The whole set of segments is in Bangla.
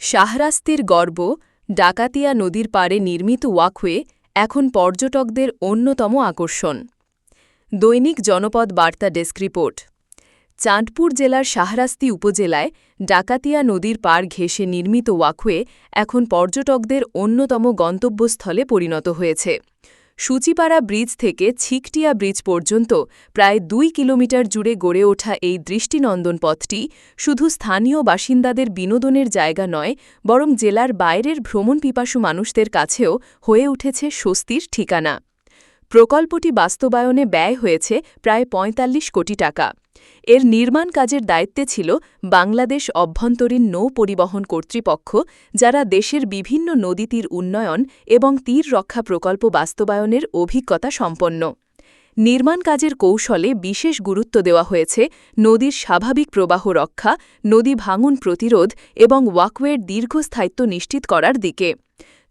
শাহরাস্তির গর্ব ডাকাতিয়া নদীর পাড়ে নির্মিত ওয়াকওয়ে এখন পর্যটকদের অন্যতম আকর্ষণ। দৈনিক জনপদ বার্তা ডেস্ক রিপোর্ট। চাঁদপুর জেলার শাহরাস্তি উপজেলায় ডাকাতিয়া নদীর পাড় ঘেঁষে নির্মিত ওয়াকওয়ে এখন পর্যটকদের অন্যতম গন্তব্যস্থলে পরিণত হয়েছে। সূচিপাড়া ব্রিজ থেকে ছিকটিয়া ব্রিজ পর্যন্ত প্রায় দুই কিলোমিটার জুড়ে গড়ে ওঠা এই দৃষ্টিনন্দন পথটি শুধু স্থানীয় বাসিন্দাদের বিনোদনের জায়গা নয়, বরং জেলার বাইরের ভ্রমণ পিপাসু মানুষদের কাছেও হয়ে উঠেছে স্বস্তির ঠিকানা। প্রকল্পটি বাস্তবায়নে ব্যয় হয়েছে প্রায় ৪৫ কোটি টাকা। এর নির্মাণ কাজের দায়িত্বে ছিল বাংলাদেশ অভ্যন্তরীণ নৌ পরিবহন কর্তৃপক্ষ, যারা দেশের বিভিন্ন নদীতীর উন্নয়ন এবং তীর রক্ষা প্রকল্প বাস্তবায়নের অভিজ্ঞতা সম্পন্ন। নির্মাণ কাজের কৌশলে বিশেষ গুরুত্ব দেওয়া হয়েছে নদীর স্বাভাবিক প্রবাহ রক্ষা, নদী ভাঙন প্রতিরোধ এবং ওয়াকওয়ের দীর্ঘস্থায়িত্ব নিশ্চিত করার দিকে।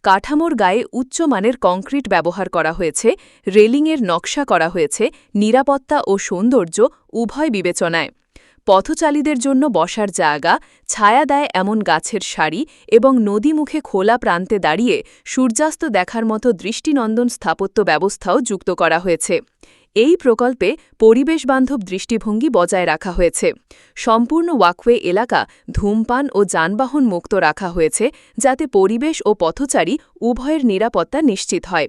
কাঠামোর গায়ে উচ্চমানের কংক্রিট ব্যবহার করা হয়েছে, রেলিংয়ের নকশা করা হয়েছে, নিরাপত্তা ও সৌন্দর্য উভয় বিবেচনায়। পথচালীদের জন্য বসার জায়গা, ছায়া দেয় এমন গাছের সারি এবং নদীমুখে খোলা প্রান্তে দাঁড়িয়ে সূর্যাস্ত দেখার মতো দৃষ্টিনন্দন স্থাপত্য ব্যবস্থাও যুক্ত করা হয়েছে। এই প্রকল্পে পরিবেশবান্ধব দৃষ্টিভঙ্গি বজায় রাখা হয়েছে। সম্পূর্ণ ওয়াকওয়ে এলাকা ধূমপান ও যানবাহন মুক্ত রাখা হয়েছে যাতে পরিবেশ ও পথচারী উভয়ের নিরাপত্তা নিশ্চিত হয়।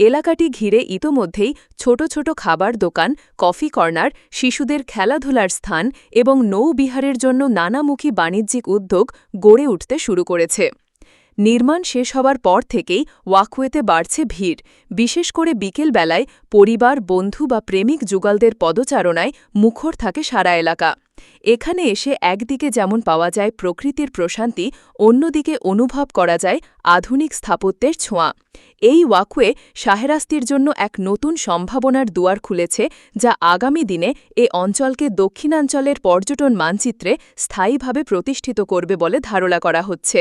এলাকাটি ঘিরে ইতোমধ্যেই ছোট ছোট খাবার দোকান, কফি কর্নার, শিশুদের খেলাধুলার স্থান এবং নৌবিহারের জন্য নানামুখী বাণিজ্যিক উদ্যোগ গড়ে উঠতে শুরু করেছে। নির্মাণ শেষ হবার পর থেকেই ওয়াকওয়েতে বাড়ছে ভিড়। বিশেষ করে বিকেল বেলায় পরিবার, বন্ধু বা প্রেমিক যুগলদের পদচারণায় মুখর থাকে সারা এলাকা। এখানে এসে একদিকে যেমন পাওয়া যায় প্রকৃতির প্রশান্তি, অন্যদিকে অনুভব করা যায় আধুনিক স্থাপত্যের ছোঁয়া। এই ওয়াকওয়ে শাহেরাস্তির জন্য এক নতুন সম্ভাবনার দুয়ার খুলেছে, যা আগামী দিনে এ অঞ্চলকে দক্ষিণাঞ্চলের পর্যটন মানচিত্রে স্থায়ীভাবে প্রতিষ্ঠিত করবে বলে ধারণা করা হচ্ছে।